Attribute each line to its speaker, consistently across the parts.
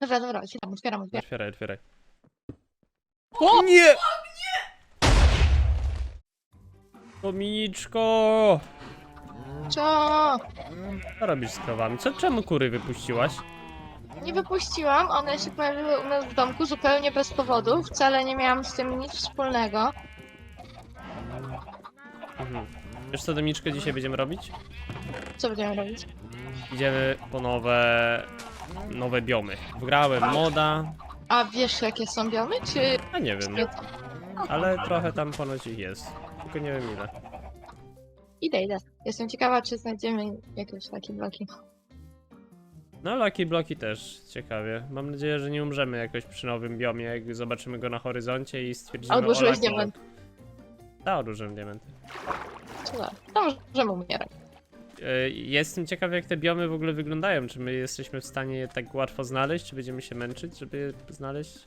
Speaker 1: Dobra, dobra, otwieram, otwieram, otwieram.
Speaker 2: Otwieraj, otwieraj.
Speaker 1: O!
Speaker 2: Nie! Dominiczko!
Speaker 1: Co?
Speaker 2: Co robisz z krowami? Co, czemu kury wypuściłaś?
Speaker 1: Nie wypuściłam, one się pojawiły u nas w domku zupełnie bez powodu. Wcale nie miałam z tym nic wspólnego.
Speaker 2: Mhm. Wiesz co, Dominiczko, dzisiaj będziemy robić?
Speaker 1: Co będziemy robić?
Speaker 2: Idziemy po nowe... nowe biomy. Wgrałem moda,
Speaker 1: A wiesz jakie są biomy, czy...
Speaker 2: a nie wiem,
Speaker 1: nie?
Speaker 2: ale trochę tam ponoć ich jest. Tylko nie wiem ile.
Speaker 1: Idę, idę. Jestem ciekawa, czy znajdziemy jakieś takie bloki.
Speaker 2: No, Lucky Bloki też ciekawie. Mam nadzieję, że nie umrzemy jakoś przy nowym biomie, jak zobaczymy go na horyzoncie i stwierdzimy
Speaker 1: Albo
Speaker 2: o
Speaker 1: użyłeś
Speaker 2: Lucky
Speaker 1: diament.
Speaker 2: Tak, odłożyłem diamenty.
Speaker 1: Co za? To możemy umierać.
Speaker 2: E, Jestem ciekaw, jak te biomy w ogóle wyglądają. Czy my jesteśmy w stanie je tak łatwo znaleźć? Czy będziemy się męczyć, żeby je znaleźć?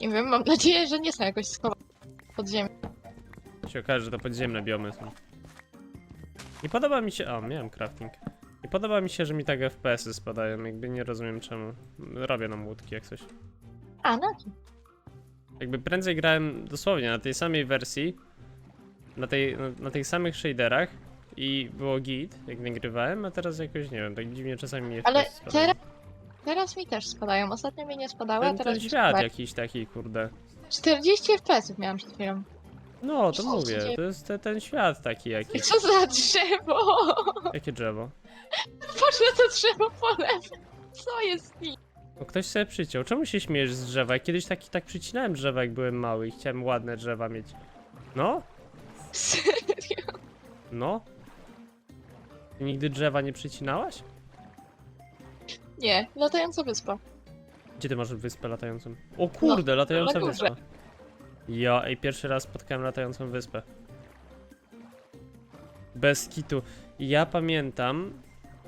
Speaker 1: Nie wiem, mam nadzieję, że nie są jakoś schowane pod ziemią.
Speaker 2: się okaże, że to podziemne biomy są. Nie podoba mi się... O, miałem crafting. Nie podoba mi się, że mi tak FPS-y spadają. Jakby nie rozumiem czemu. Robię nam łódki jak coś.
Speaker 1: A, no.
Speaker 2: Jakby prędzej grałem dosłownie na tej samej wersji, na, tej, na, na tych samych shaderach i było git, jak nagrywałem, a teraz jakoś nie wiem, tak dziwnie czasami mi
Speaker 1: Ale
Speaker 2: FPS
Speaker 1: teraz, teraz mi też spadają. Ostatnio mi nie spadały, a
Speaker 2: Ten,
Speaker 1: teraz
Speaker 2: ten
Speaker 1: mi
Speaker 2: świat
Speaker 1: spadają.
Speaker 2: jakiś taki, kurde.
Speaker 1: 40 FPS-ów miałam przed chwilą.
Speaker 2: No, to
Speaker 1: Co
Speaker 2: mówię,
Speaker 1: dzieje?
Speaker 2: to jest te, ten świat taki
Speaker 1: I
Speaker 2: jakiś.
Speaker 1: co za drzewo?
Speaker 2: Jakie drzewo?
Speaker 1: Boże, to drzewo po lewej. Co jest z nim?
Speaker 2: O, ktoś sobie przyciął. Czemu się śmiejesz z drzewa? Ja Kiedyś taki, tak przycinałem drzewa, jak byłem mały i chciałem ładne drzewa mieć. No?
Speaker 1: Serio?
Speaker 2: No? Nigdy drzewa nie przycinałaś?
Speaker 1: Nie, latająca wyspa.
Speaker 2: Gdzie ty masz wyspę latającą? O kurde, latająca
Speaker 1: na górze.
Speaker 2: wyspa. Ja, ej, pierwszy raz spotkałem latającą wyspę. Bez kitu. I Ja pamiętam,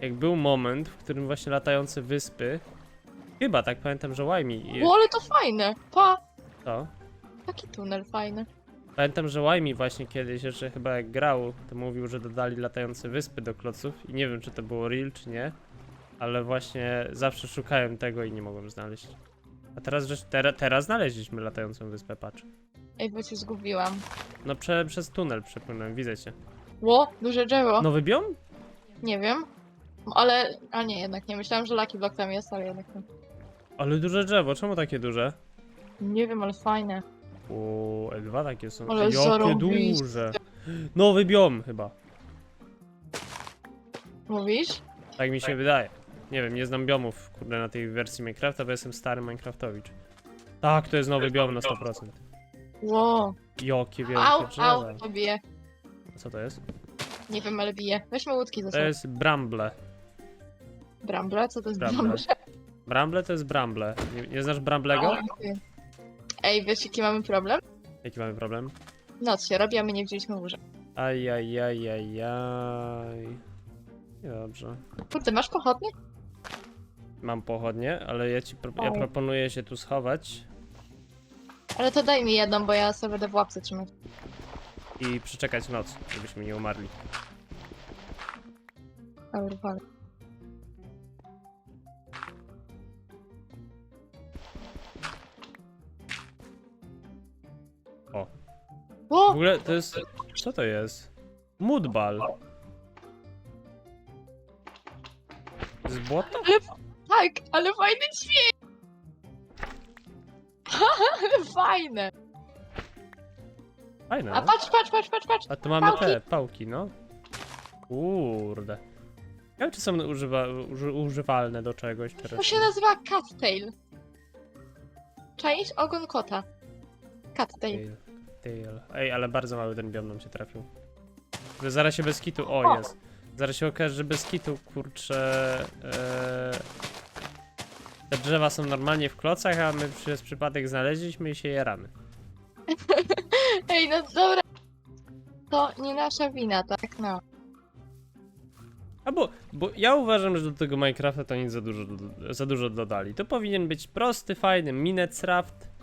Speaker 2: jak był moment, w którym właśnie latające wyspy. Chyba tak pamiętam, że Łajmi.
Speaker 1: O, ale to fajne. Pa,
Speaker 2: To.
Speaker 1: taki tunel fajny.
Speaker 2: Pamiętam, że Łajmi właśnie kiedyś jeszcze chyba jak grał, to mówił, że dodali latające wyspy do kloców i nie wiem, czy to było real, czy nie. Ale właśnie zawsze szukałem tego i nie mogłem znaleźć. A teraz, że tera, teraz znaleźliśmy latającą wyspę, patrz.
Speaker 1: Ej, bo cię zgubiłam.
Speaker 2: No prze, przez tunel przepłynąłem, widzę cię.
Speaker 1: Ło, duże drzewo.
Speaker 2: Nowy biom?
Speaker 1: Nie wiem. Ale, a nie, jednak nie. Myślałam, że Lucky Block tam jest, ale jednak nie.
Speaker 2: Ale duże drzewo, czemu takie duże?
Speaker 1: Nie wiem, ale fajne.
Speaker 2: O, dwa takie są.
Speaker 1: Ale
Speaker 2: Jakie
Speaker 1: zarąbiste.
Speaker 2: duże. Nowy biom chyba.
Speaker 1: Mówisz?
Speaker 2: Tak mi się wydaje. Nie wiem, nie znam biomów, kurde, na tej wersji Minecrafta, bo jestem stary Minecraftowicz. Tak, to jest nowy biom na 100%.
Speaker 1: Ło.
Speaker 2: Wielkie
Speaker 1: Au,
Speaker 2: drzewa.
Speaker 1: au, to bije.
Speaker 2: Co to jest?
Speaker 1: Nie wiem, ale bije. Weźmy łódki ze
Speaker 2: To
Speaker 1: sobą.
Speaker 2: jest bramble.
Speaker 1: Bramble? Co to jest
Speaker 2: Bramble.
Speaker 1: bramble?
Speaker 2: Bramble to jest bramble. Nie, nie znasz bramblego?
Speaker 1: Ej, wiesz jaki mamy problem?
Speaker 2: Jaki mamy problem?
Speaker 1: Noc się robi, a my nie wzięliśmy łóżek.
Speaker 2: Ajajajajaj. Dobrze.
Speaker 1: Kurde, masz pochodnie?
Speaker 2: Mam pochodnie, ale ja ci pro ja proponuję się tu schować
Speaker 1: Ale to daj mi jedną, bo ja sobie będę w łapce trzymać.
Speaker 2: i przeczekać noc, żebyśmy nie umarli.
Speaker 1: Dobra.
Speaker 2: O. W
Speaker 1: O!
Speaker 2: ogóle to jest... Co to jest? Mudball. Z błota?
Speaker 1: Tak, ale fajny dźwięk! ale fajne!
Speaker 2: Fajne.
Speaker 1: A
Speaker 2: no.
Speaker 1: patrz, patrz, patrz, patrz, patrz!
Speaker 2: A tu mamy
Speaker 1: pałki.
Speaker 2: te pałki, no. Kurde. Nie wiem, czy są używa uży używalne do czegoś teraz.
Speaker 1: To się nazywa cattail. Czaisz ogon kota. Cattail.
Speaker 2: Tail. Tail. Ej, ale bardzo mały ten biom nam się trafił. Że Zaraz się bez kitu. O,
Speaker 1: O.
Speaker 2: jest. Zaraz się okaże, że bez kitu, kurczę. E... Te drzewa są normalnie w klocach, a my przez przypadek znaleźliśmy i się jaramy.
Speaker 1: Ej, no dobra. To nie nasza wina, tak? No.
Speaker 2: A bo, bo ja uważam, że do tego Minecrafta to nic za dużo, za dużo dodali. To powinien być prosty, fajny Minecraft.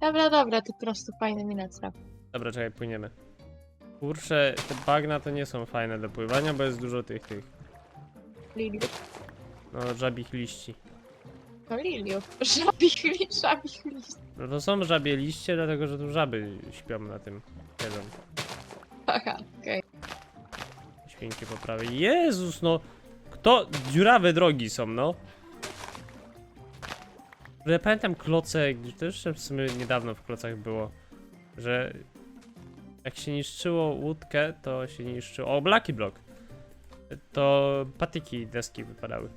Speaker 1: Dobra, dobra, ty po prostu fajny minecraft.
Speaker 2: Dobra, czekaj, płyniemy. Kurczę, te bagna to nie są fajne do pływania, bo jest dużo tych, tych,
Speaker 1: Lili.
Speaker 2: no, żabich liści.
Speaker 1: To liliów. Żabich list, żabich list.
Speaker 2: No to są żabie liście, dlatego że tu żaby śpią na tym. Siedzą.
Speaker 1: Aha, okej.
Speaker 2: Świnki po prawej. Jezus, no! Kto? Dziurawe drogi są, no. Ja pamiętam kloce, to jeszcze w sumie niedawno w klocach było, że jak się niszczyło łódkę, to się niszczyło... O, Blacky Block! To patyki deski wypadały.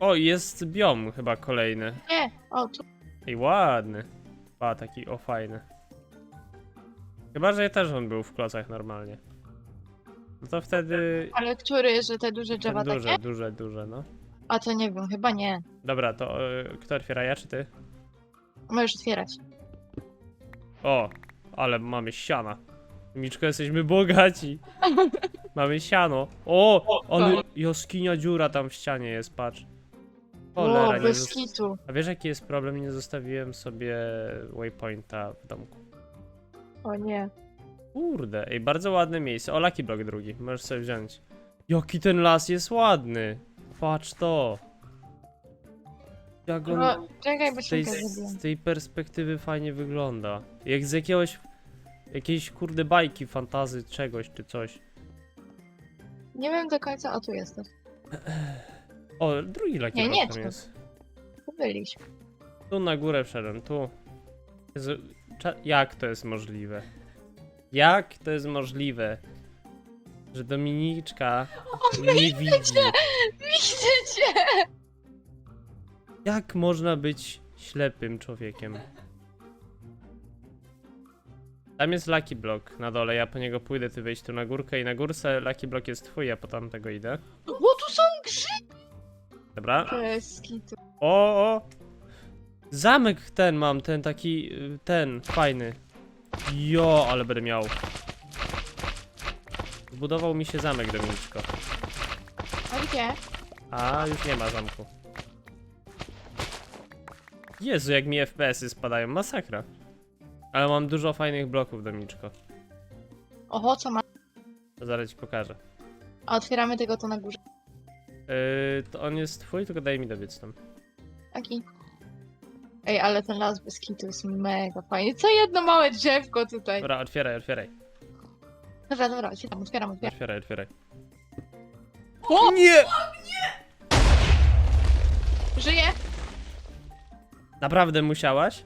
Speaker 2: O, jest biom chyba kolejny.
Speaker 1: Nie, o tu.
Speaker 2: Ej, ładny. A, taki, o, fajny. Chyba, że też on był w klocach normalnie. No to wtedy...
Speaker 1: Ale który, że te duże drzewa
Speaker 2: Duże,
Speaker 1: takie?
Speaker 2: duże, duże, no.
Speaker 1: A to nie wiem, chyba nie.
Speaker 2: Dobra, to e, kto otwiera, ja czy ty?
Speaker 1: Możesz otwierać.
Speaker 2: O, ale mamy siana. Miczko, jesteśmy bogaci. Mamy siano. O, ale jaskinia dziura tam w ścianie jest, patrz. Cholera,
Speaker 1: O,
Speaker 2: nie
Speaker 1: bez kitu.
Speaker 2: A wiesz jaki jest problem? Nie zostawiłem sobie waypointa w domku.
Speaker 1: O nie.
Speaker 2: Kurde, ej, bardzo ładne miejsce. O, Lucky Block drugi, możesz sobie wziąć. Jaki ten las jest ładny. Patrz to. Jak on
Speaker 1: No, czekaj, bo
Speaker 2: z tej,
Speaker 1: zrobiłem.
Speaker 2: z tej perspektywy fajnie wygląda. Jak z jakiegoś, jakiejś kurde bajki, fantazy, czegoś czy coś.
Speaker 1: Nie wiem do końca, o tu jesteś.
Speaker 2: O, drugi Lucky
Speaker 1: Nie,
Speaker 2: tam
Speaker 1: tu.
Speaker 2: jest.
Speaker 1: Tu byliśmy.
Speaker 2: Tu na górę wszedłem, tu. Jezu, cza- jak to jest możliwe? Jak to jest możliwe? Że Dominiczka nie widzi.
Speaker 1: Widzę cię!
Speaker 2: Jak można być ślepym człowiekiem? Tam jest Lucky Block na dole, ja po niego pójdę, ty wejść tu na górkę i na górce Lucky Block jest twój, ja po tamtego idę.
Speaker 1: O, tu są grzyby!
Speaker 2: Dobra.
Speaker 1: Kitu.
Speaker 2: O, o! Zamek ten mam, ten taki, y, ten, fajny. Jo, ale będę miał. Zbudował mi się zamek, Dominiczko.
Speaker 1: A gdzie?
Speaker 2: A, już nie ma zamku. Jezu, jak mi FPS-y spadają, masakra. Ale mam dużo fajnych bloków, Dominiczko.
Speaker 1: Oho, co ma?
Speaker 2: To zaraz ci pokażę.
Speaker 1: A otwieramy tego tu na górze.
Speaker 2: Yy, to on jest twój, tylko daj mi dobiec tam.
Speaker 1: Taki. Ej, ale ten las bez kitu jest mega fajny. Co jedno małe drzewko tutaj.
Speaker 2: Dobra, otwieraj, otwieraj.
Speaker 1: Dobra, dobra, otwieram, otwieram, otwieram.
Speaker 2: Otwieraj, otwieraj.
Speaker 1: O!
Speaker 2: Nie!
Speaker 1: Żyje?
Speaker 2: Naprawdę musiałaś?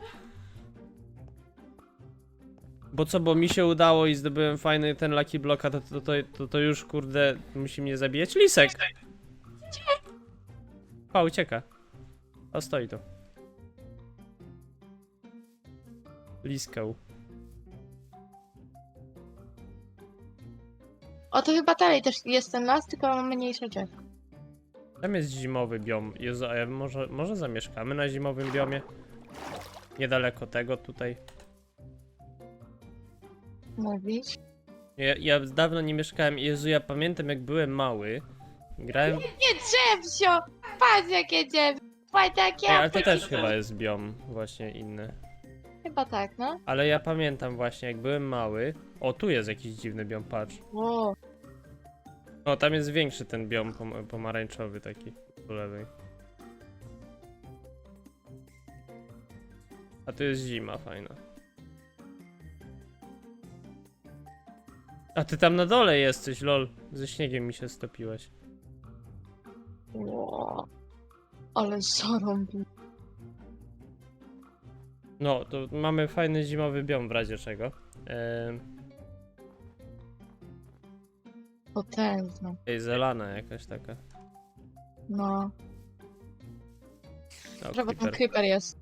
Speaker 2: Bo co, bo mi się udało i zdobyłem fajny ten Lucky Blocka, to, to, to, to, to już kurde musi mnie zabijać? Lisek! O, ucieka. O, stoi tu. Liskał.
Speaker 1: O, to chyba dalej też jest ten las, tylko mam mniejsze drzew.
Speaker 2: Tam jest zimowy biom. Jezu, a ja może, może zamieszkamy na zimowym biomie? Niedaleko tego tutaj.
Speaker 1: Mówić.
Speaker 2: Ja, ja dawno nie mieszkałem. Jezu, ja pamiętam jak byłem mały. Grałem.
Speaker 1: Nie drzewcio! Patrz jakie drzew! Patrz jakie
Speaker 2: Ej, ale to też chyba jest biom właśnie inny.
Speaker 1: Chyba tak, no.
Speaker 2: Ale ja pamiętam właśnie jak byłem mały. O, tu jest jakiś dziwny biom, patrz.
Speaker 1: Wow.
Speaker 2: O, tam jest większy ten biom pom pomarańczowy taki po lewej. A tu jest zima fajna. A ty tam na dole jesteś, lol. Ze śniegiem mi się stopiłeś.
Speaker 1: wow. Ale zarąbi.
Speaker 2: No, to mamy fajny zimowy biom w razie czego. Ehm,
Speaker 1: Potężne.
Speaker 2: ej, zelana jakaś taka.
Speaker 1: No.
Speaker 2: O,
Speaker 1: Że bo ten
Speaker 2: creeper.
Speaker 1: creeper jest.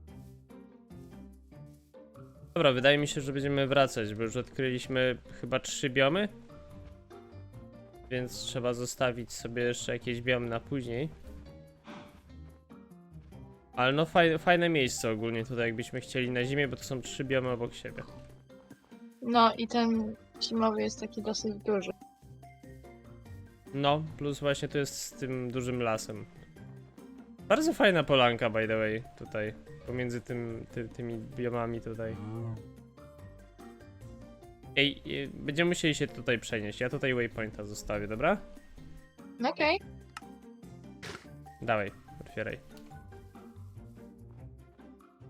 Speaker 2: Dobra, wydaje mi się, że będziemy wracać, bo już odkryliśmy chyba trzy biomy. Więc trzeba zostawić sobie jeszcze jakieś biomy na później. Ale no fajne, fajne miejsce ogólnie tutaj, jakbyśmy chcieli na zimie, bo to są trzy biomy obok siebie.
Speaker 1: No i ten zimowy jest taki dosyć duży.
Speaker 2: No, plus właśnie to jest z tym dużym lasem. Bardzo fajna polanka, by the way, tutaj. Pomiędzy tym, ty, tymi biomami tutaj. Ej, e, będziemy musieli się tutaj przenieść. Ja tutaj waypointa zostawię, dobra?
Speaker 1: Okej.
Speaker 2: Dawaj, otwieraj.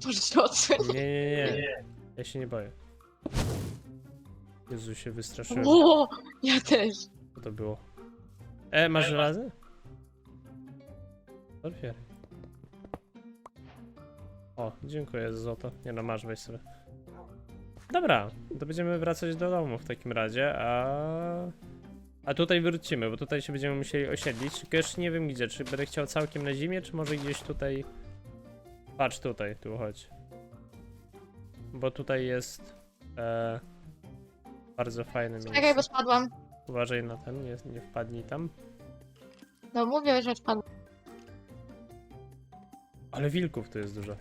Speaker 1: Może się.
Speaker 2: Nie, nie, nie. Ja się nie boję. Jezu, się wystraszyłem.
Speaker 1: O, ja też.
Speaker 2: Co to było? E, masz żelazy? Otwieraj. O, dziękuję za złoto. Nie no, masz, weź sobie. Dobra, to będziemy wracać do domu w takim razie, a... A tutaj wrócimy, bo tutaj się będziemy musieli osiedlić, tylko jeszcze nie wiem gdzie, czy będę chciał całkiem na zimie, czy może gdzieś tutaj... Patrz tutaj, tu chodź. Bo tutaj jest... E, bardzo fajne miejsce.
Speaker 1: Czekaj, bo spadłam.
Speaker 2: Uważaj na ten, nie, nie wpadnij tam.
Speaker 1: No mówię, że spadłam.
Speaker 2: Ale wilków tu jest dużo.